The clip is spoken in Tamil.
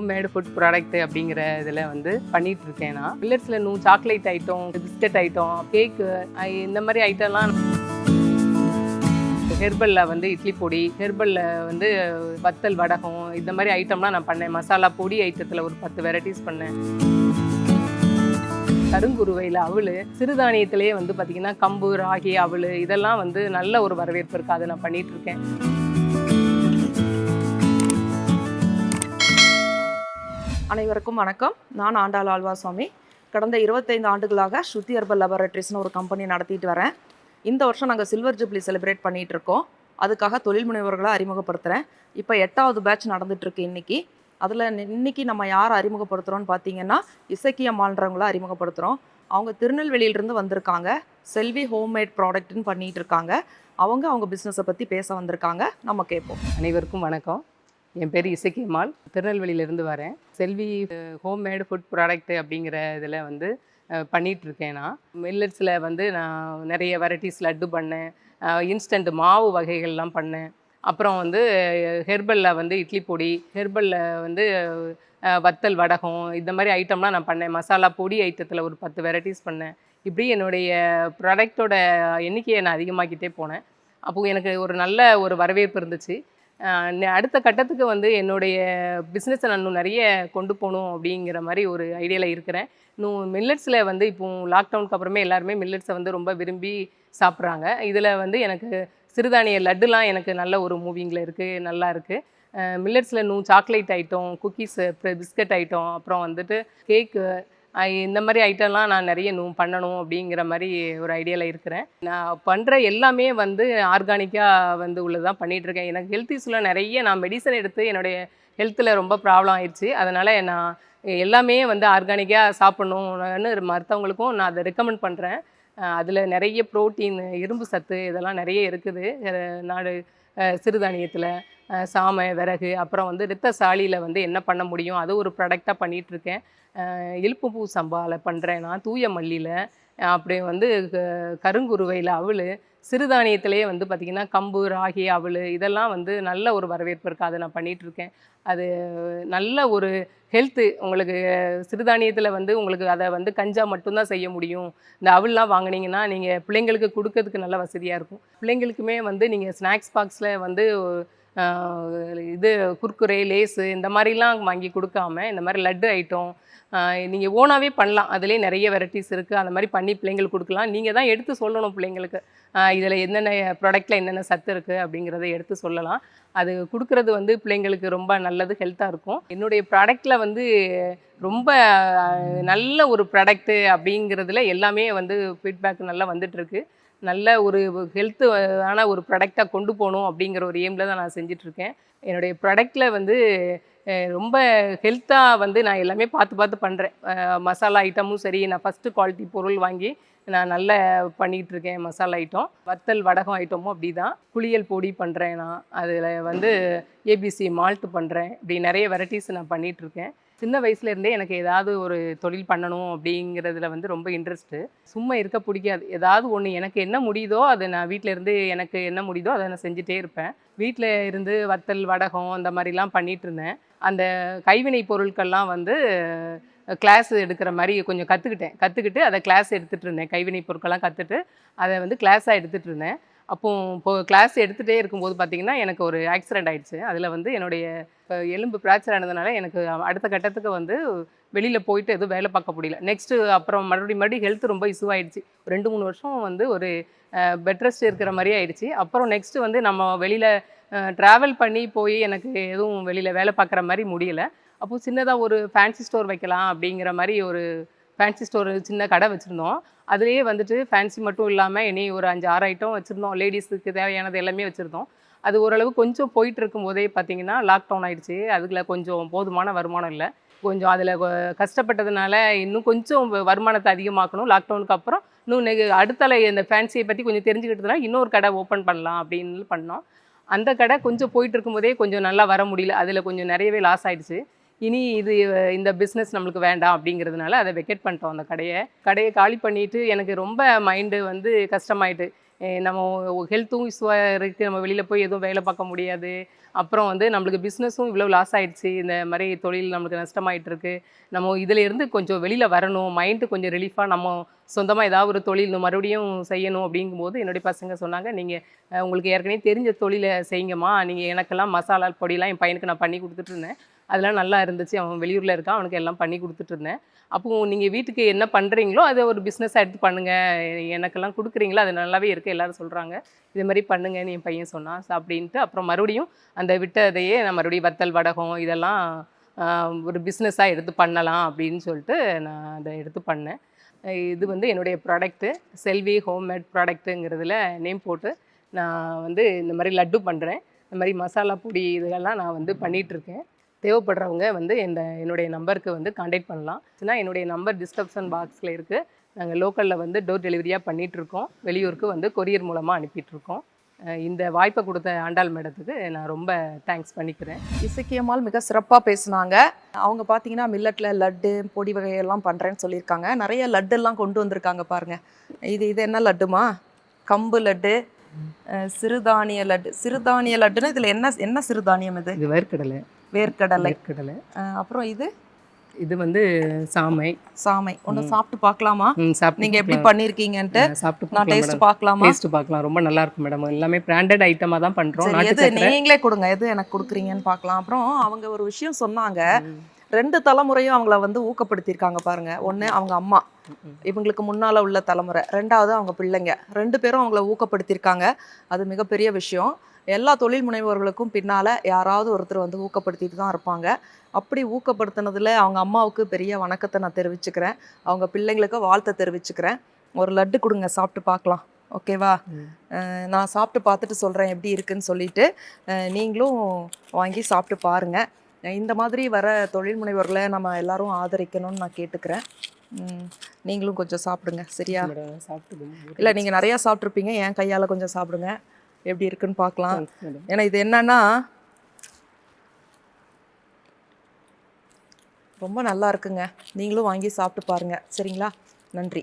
ஹோம்மேடு ஃபுட் ப்ராடக்ட் அப்படிங்கிற இதில் வந்து பண்ணிட்டு இருக்கேன் நான் மில்லட்ஸில் நூ chocolate item biscuit item cake இந்த மாதிரி ஐட்டம்லாம் ஹெர்பலில் வந்து இட்லி பொடி ஹெர்பலில் வந்து வத்தல் வடகம் இந்த மாதிரி ஐட்டம்லாம் நான் பண்ணேன். மசாலா பொடி ஐட்டத்தில் ஒரு பத்து வெரைட்டிஸ் பண்ணேன். கருங்குருவையில் அவள் சிறுதானியத்திலேயே வந்து பார்த்திங்கன்னா கம்பு ராகி அவள் இதெல்லாம் வந்து நல்ல ஒரு வரவேற்பு இருக்குது அதை நான் பண்ணிட்டு அனைவருக்கும் வணக்கம். நான் ஆண்டாள் ஆழ்வாசுவாமி கடந்த இருபத்தைந்து ஆண்டுகளாக ஸ்ருதி ஹெர்பல் லெபரட்டரிஸ்னு ஒரு கம்பெனி நடத்திட்டு வரேன். இந்த வருஷம் நாங்கள் சில்வர் ஜூப்ளி செலிப்ரேட் பண்ணிட்டு இருக்கோம். அதுக்காக தொழில் முனைவர்களை அறிமுகப்படுத்துகிறேன் இப்போ எட்டாவது பேட்ச் நடந்துட்டுருக்கு இன்னைக்கு. அதில் இன்னைக்கு நம்ம யார் அறிமுகப்படுத்துகிறோம்னு பார்த்தீங்கன்னா இசக்கியம்மாள்ன்றவங்கள அறிமுகப்படுத்துகிறோம் அவங்க திருநெல்வேலியிலிருந்து வந்திருக்காங்க. செல்வி ஹோம்மேட் ப்ராடக்ட்னு பண்ணிகிட்டு இருக்காங்க. அவங்க அவங்க பிஸ்னஸை பற்றி பேச வந்திருக்காங்க. நம்ம கேட்போம் அனைவருக்கும் வணக்கம். என் பேர் இசக்கியம்மாள். திருநெல்வேலியிலேருந்து வரேன். செல்வி ஹோம்மேடு ஃபுட் ப்ராடக்ட் அப்படிங்கிற இதில் வந்து பண்ணிகிட்ருக்கேன் நான். மில்லட்ஸில் வந்து நான் நிறைய வெரைட்டிஸ் லட்டு பண்ணேன். இன்ஸ்டன்ட் மாவு வகைகள்லாம் பண்ணேன். அப்புறம் வந்து ஹெர்பலில் வந்து இட்லி பொடி ஹெர்பலில் வந்து வத்தல் வடகம் இந்த மாதிரி ஐட்டம்லாம் நான் பண்ணேன். மசாலா பொடி ஐட்டத்தில் ஒரு பத்து வெரைட்டிஸ் பண்ணேன். இப்படி என்னுடைய ப்ராடக்டோட எண்ணிக்கையை நான் அதிகமாக்கிட்டே போனேன். அப்போது எனக்கு ஒரு நல்ல ஒரு வரவேற்பு இருந்துச்சு. அடுத்த கட்டத்துக்கு வந்து என்னுடைய பிஸ்னஸை நான் இன்னும் நிறைய கொண்டு போகணும் அப்படிங்கிற மாதிரி ஒரு ஐடியாவில் இருக்கிறேன். இன்னும் மில்லட்ஸில் வந்து இப்போ லாக்டவுனுக்கு அப்புறமே எல்லாருமே மில்லட்ஸை வந்து ரொம்ப விரும்பி சாப்பிட்றாங்க. இதில் வந்து எனக்கு சிறுதானிய லட்டுலாம் எனக்கு நல்ல ஒரு மூவிங்கில் இருக்குது நல்லா இருக்குது மில்லட்ஸில் இன்னும் chocolate item cookies biscuit item அப்புறம் வந்துட்டு கேக்கு இந்த மாதிரி ஐட்டம்லாம் நான் நிறைய நூ பண்ணணும் அப்படிங்கிற மாதிரி ஒரு ஐடியாவில் இருக்கிறேன். நான் பண்ணுற எல்லாமே வந்து ஆர்கானிக்காக வந்து உள்ளதான் பண்ணிட்டு இருக்கேன் எனக்கு ஹெல்த் இஷ்யூவில் நிறைய நான் மெடிசன் எடுத்து என்னுடைய ஹெல்த்தில் ரொம்ப ப்ராப்ளம் ஆயிடுச்சு அதனால் நான் எல்லாமே வந்து ஆர்கானிக்காக சாப்பிட்ணுன்னு மற்றவங்களுக்கும் நான் அதை ரெக்கமெண்ட் பண்ணுறேன் அதில் நிறைய ப்ரோட்டீன் இரும்பு சத்து இதெல்லாம் நிறைய இருக்குது. நாடு சிறுதானியத்தில். சாமை விறகு அப்புறம் வந்து ரித்த சாலியில் வந்து என்ன பண்ண முடியும்? அது ஒரு ப்ராடக்டாக பண்ணிகிட்ருக்கேன் இழுப்பு பூ சம்பாவில் பண்ணுறேன் நான் தூய மல்லியில். அப்படியே வந்து க- கருங்குருவையில் அவள் சிறுதானியத்திலேயே வந்து பார்த்திங்கன்னா கம்பு ராகி அவள் இதெல்லாம் வந்து நல்ல ஒரு வரவேற்பு இருக்குது அதை நான் பண்ணிகிட்ருக்கேன் அது நல்ல ஒரு ஹெல்த்து உங்களுக்கு சிறுதானியத்தில் வந்து உங்களுக்கு அதை வந்து கஞ்சா மட்டும்தான் செய்ய முடியும். இந்த அவள்லாம் வாங்கினீங்கன்னா நீங்கள் பிள்ளைங்களுக்கு கொடுக்கறதுக்கு நல்ல வசதியாக இருக்கும். பிள்ளைங்களுக்குமே வந்து நீங்கள் ஸ்நாக்ஸ் பாக்ஸில் வந்து இது குர்குரே லேஸு இந்த மாதிரிலாம் வாங்கி கொடுக்காம இந்த மாதிரி லட்டு ஐட்டம் நீங்கள் ஓனாகவே பண்ணலாம். அதுலேயே நிறைய வெரைட்டிஸ் இருக்குது அந்த மாதிரி பண்ணி பிள்ளைங்களுக்கு கொடுக்கலாம். நீங்கள் தான் எடுத்து சொல்லணும் பிள்ளைங்களுக்கு. இதில் என்னென்ன ப்ராடக்ட்டில் என்னென்ன சத்து இருக்குது அப்படிங்கிறத எடுத்து சொல்லலாம். அது கொடுக்குறது வந்து பிள்ளைங்களுக்கு ரொம்ப நல்லது ஹெல்த்தாக இருக்கும். என்னுடைய ப்ராடக்ட்டில் வந்து ரொம்ப நல்ல ஒரு ப்ராடக்ட்டு அப்படிங்கிறதுல எல்லாமே வந்து ஃபீட்பேக் நல்லா வந்துட்டுருக்கு. நல்ல ஒரு ஹெல்த்து ஆன ஒரு ப்ராடக்டாக கொண்டு போகணும் அப்படிங்கிற ஒரு எய்மில் தான் நான் செஞ்சிட்ருக்கேன் என்னுடைய ப்ராடக்ட்டில் வந்து ரொம்ப ஹெல்த்தாக வந்து நான் எல்லாமே பார்த்து பார்த்து பண்ணுறேன் மசாலா ஐட்டமும் சரி நான் ஃபஸ்ட்டு குவாலிட்டி பொருள் வாங்கி நான் நல்லா பண்ணிகிட்டு இருக்கேன் மசாலா ஐட்டம் வத்தல் வடகம் ஐட்டமும் அப்படி தான் குளியல் பொடி பண்ணுறேன் நான். அதில் வந்து ஏபிசி மால்ட் பண்ணுறேன் இப்படி நிறைய வெரைட்டிஸ் நான் பண்ணிகிட்டு இருக்கேன் சின்ன வயசுலேருந்தே எனக்கு ஏதாவது ஒரு தொழில் பண்ணணும் அப்படிங்கிறதுல வந்து ரொம்ப இன்ட்ரெஸ்ட்டு சும்மா இருக்க பிடிக்காது. ஏதாவது ஒன்று எனக்கு என்ன முடியுதோ அதை நான் வீட்டிலேருந்து எனக்கு என்ன முடியுதோ அதை நான் செஞ்சுட்டே இருப்பேன். வீட்டில் இருந்து வத்தல் வடகம் அந்த மாதிரிலாம் பண்ணிகிட்டு இருந்தேன். அந்த கைவினை பொருட்கள்லாம் வந்து கிளாஸ் எடுக்கிற மாதிரி கொஞ்சம் கற்றுக்கிட்டேன் கற்றுக்கிட்டு அதை கிளாஸ் எடுத்துகிட்டு இருந்தேன். கைவினை பொருட்கள்லாம் கற்றுட்டு அதை வந்து கிளாஸாக எடுத்துகிட்டு இருந்தேன். அப்போ இப்போ கிளாஸ் எடுத்துகிட்டே இருக்கும்போது பார்த்தீங்கன்னா எனக்கு ஒரு ஆக்சிடென்ட் ஆயிடுச்சு. அதில் வந்து என்னுடைய இப்போ எலும்பு ஃப்ராக்சர் ஆனதுனால எனக்கு அடுத்த கட்டத்துக்கு வந்து வெளியில் போயிட்டு எதுவும் வேலை பார்க்க முடியல. நெக்ஸ்ட்டு அப்புறம் மறுபடியும் மறுபடியும் ஹெல்த் ரொம்ப இஷ்யூ ஆயிடுச்சு. ரெண்டு மூணு வருஷம் வந்து ஒரு பெட் ரெஸ்ட் இருக்கிற மாதிரி ஆயிடுச்சு. அப்புறம் நெக்ஸ்ட்டு வந்து நம்ம வெளியில் ட்ராவல் பண்ணி போய் எனக்கு எதுவும் வெளியில் வேலை பார்க்குற மாதிரி முடியலை. அப்போது சின்னதாக ஒரு ஃபேன்சி ஸ்டோர் வைக்கலாம் அப்படிங்கிற மாதிரி ஒரு ஃபேன்சி ஸ்டோர் சின்ன கடை வச்சுருந்தோம். அதுலேயே வந்துட்டு ஃபேன்சி மட்டும் இல்லாமல் இனி ஒரு அஞ்சு ஆறு ஐட்டம் வச்சுருந்தோம். லேடிஸுக்கு தேவையானது எல்லாமே வச்சுருந்தோம். அது ஓரளவு கொஞ்சம் போயிட்டு இருக்கும்போதே பார்த்தீங்கன்னா லாக்டவுன் ஆயிடுச்சு. அதுக்குள்ள கொஞ்சம் போதுமான வருமானம் இல்லை. கொஞ்சம் அதில் கஷ்டப்பட்டதுனால இன்னும் கொஞ்சம் வருமானத்தை அதிகமாக்கணும். லாக்டவுனுக்கு அப்புறம் இன்னும் அடுத்தல இந்த ஃபேன்சியை பற்றி கொஞ்சம் தெரிஞ்சுக்கிட்டதுனால இன்னொரு கடை ஓப்பன் பண்ணலாம் அப்படின்னு பண்ணோம். அந்த கடை கொஞ்சம் போயிட்டு இருக்கும்போதே கொஞ்சம் நல்லா வர முடியல. அதில் கொஞ்சம் நிறையவே லாஸ் ஆயிடுச்சு. இனி இது இந்த பிஸ்னஸ் நம்மளுக்கு வேண்டாம் அப்படிங்கிறதுனால அதை வெக்கேட் பண்ணிட்டோம் அந்த கடையை. கடையை காலி பண்ணிவிட்டு எனக்கு ரொம்ப மைண்டு வந்து கஷ்டமாயிட்டு. நம்ம ஹெல்த்தும் இஷ்யூவாக இருக்குது நம்ம வெளியில் போய் எதுவும் வேலை பார்க்க முடியாது. அப்புறம் வந்து நம்மளுக்கு பிஸ்னஸும் இவ்வளோ லாஸ் ஆகிடுச்சு இந்த மாதிரி தொழில் நம்மளுக்கு நஷ்டமாயிட்டு இருக்கு. நம்ம இதிலேருந்து கொஞ்சம் வெளியில் வரணும். மைண்டு கொஞ்சம் ரிலீஃபாக நம்ம சொந்தமாக ஏதாவது ஒரு தொழில் மறுபடியும் செய்யணும் அப்படிங்கும்போது என்னுடைய பசங்க சொன்னாங்க நீங்கள் உங்களுக்கு ஏற்கனவே தெரிஞ்ச தொழிலை செய்யுங்கம்மா. நீங்கள் எனக்கெல்லாம் மசாலா பொடியெலாம் என் பையனுக்கு நான் பண்ணி கொடுத்துட்டு இருந்தேன். அதெல்லாம் நல்லா இருந்துச்சு. அவன் வெளியூரில் இருக்கான். அவனுக்கு எல்லாம் பண்ணி கொடுத்துட்டு இருந்தேன். அப்போது நீங்கள் வீட்டுக்கு என்ன பண்ணுறீங்களோ அதை ஒரு பிஸ்னஸாக எடுத்து பண்ணுங்கள் எனக்கெல்லாம் கொடுக்குறீங்களோ அது நல்லாவே இருக்குது எல்லோரும் சொல்கிறாங்க இது மாதிரி பண்ணுங்கன்னு என் பையன் சொன்னான். அப்படின்ட்டு அப்புறம் மறுபடியும் அந்த விட்டதையே நான் மறுபடியும் வத்தல் வடகம் இதெல்லாம் ஒரு பிஸ்னஸாக எடுத்து பண்ணலாம் அப்படின்னு சொல்லிட்டு நான் அதை எடுத்து பண்ணேன். இது வந்து என்னுடைய ப்ராடக்ட்டு செல்வி ஹோம்மேட் ப்ராடக்ட்டுங்கிறதுல நேம் போட்டு நான் வந்து இந்த மாதிரி லட்டு பண்ணுறேன் இந்த மாதிரி மசாலா பொடி இதெல்லாம் நான் வந்து பண்ணிகிட்ருக்கேன் தேவைப்படுறவங்க வந்து இந்த என்னுடைய நம்பருக்கு வந்து காண்டாக்ட் பண்ணலாம். ஏன்னா என்னுடைய நம்பர் டிஸ்கிரிப்ஷன் பாக்ஸில் இருக்குது நாங்கள் லோக்கலில் வந்து டோர் டெலிவரியாக பண்ணிகிட்ருக்கோம் வெளியூருக்கு வந்து கொரியர் மூலமாக அனுப்பிட்டுருக்கோம். இந்த வாய்ப்பை கொடுத்த ஆண்டாள் மேடத்துக்கு நான் ரொம்ப தேங்க்ஸ் பண்ணிக்கிறேன். இசக்கியம்மாள் மிக சிறப்பாக பேசுனாங்க. அவங்க பார்த்தீங்கன்னா மில்லட்டில் லட்டு பொடி வகையெல்லாம் பண்ணுறேன்னு சொல்லியிருக்காங்க. நிறைய லட்டெல்லாம் கொண்டு வந்திருக்காங்க பாருங்க. இது இது என்ன லட்டுமா? கம்பு லட்டு சிறுதானிய லட்டு. சிறுதானிய லட்டுன்னு இதில் என்ன என்ன சிறுதானியம் இது? இது வேர்க்கடலை வேர்க்கடலை. வேர்க்கடலை. அப்புறம் இது? இது வந்து சாமை. சாமை. ஒன்று சாப்பிட்டு பார்க்கலாமா? நீங்கள் எப்படி ஆ, சாப்பிட்டு நான் டேஸ்ட் பார்க்கலாம்? டேஸ்ட் பார்க்கலாம். ரொம்ப நல்லா இருக்கும் மேடம். எல்லாமே பிராண்டட் ஐட்டமாக தான் நாட்டு எது நீங்களே கொடுங்க. எது எனக்கு கொடுக்குறீங்கன்னு பார்க்கலாம். அப்புறம் அவங்க ஒரு விஷயம் சொன்னாங்க. ரெண்டு தலைமுறையும் அவங்கள வந்து ஊக்கப்படுத்தியிருக்காங்க பாருங்க. ஒன்று அவங்க அம்மா. இவங்களுக்கு முன்னால் உள்ள தலைமுறை. ரெண்டாவது அவங்க பிள்ளைங்க. ரெண்டு பேரும் அவங்கள ஊக்கப்படுத்தியிருக்காங்க. அது மிகப்பெரிய விஷயம். எல்லா தொழில் முனைவோர்களுக்கும் பின்னால் யாராவது ஒருத்தர் வந்து ஊக்கப்படுத்திட்டு தான் இருப்பாங்க. அப்படி ஊக்கப்படுத்தினதுல அவங்க அம்மாவுக்கு பெரிய வணக்கத்தை நான் தெரிவிச்சுக்கிறேன். அவங்க பிள்ளைங்களுக்கு வாழ்த்தை தெரிவிச்சுக்கிறேன். ஒரு லட்டு கொடுங்க சாப்பிட்டு பார்க்கலாம். ஓகேவா நான் சாப்பிட்டு பார்த்துட்டு சொல்கிறேன் எப்படி இருக்குன்னு சொல்லிட்டு நீங்களும் வாங்கி சாப்பிட்டு பாருங்கள் இந்த மாதிரி வர தொழில் முனைவர்களை நம்ம எல்லாரும் ஆதரிக்கணும்னு நான் கேட்டுக்கிறேன். நீங்களும் கொஞ்சம் சாப்பிடுங்க சரியா? சாப்பிட்டு இல்லை நீங்கள் நிறையா சாப்பிட்ருப்பீங்க என் கையால் கொஞ்சம் சாப்பிடுங்க. எப்படி இருக்குன்னு பார்க்கலாம். ஏன்னா இது என்னன்னா ரொம்ப நல்லா இருக்குங்க. நீங்களும் வாங்கி சாப்பிட்டு பாருங்க. சரிங்களா? நன்றி.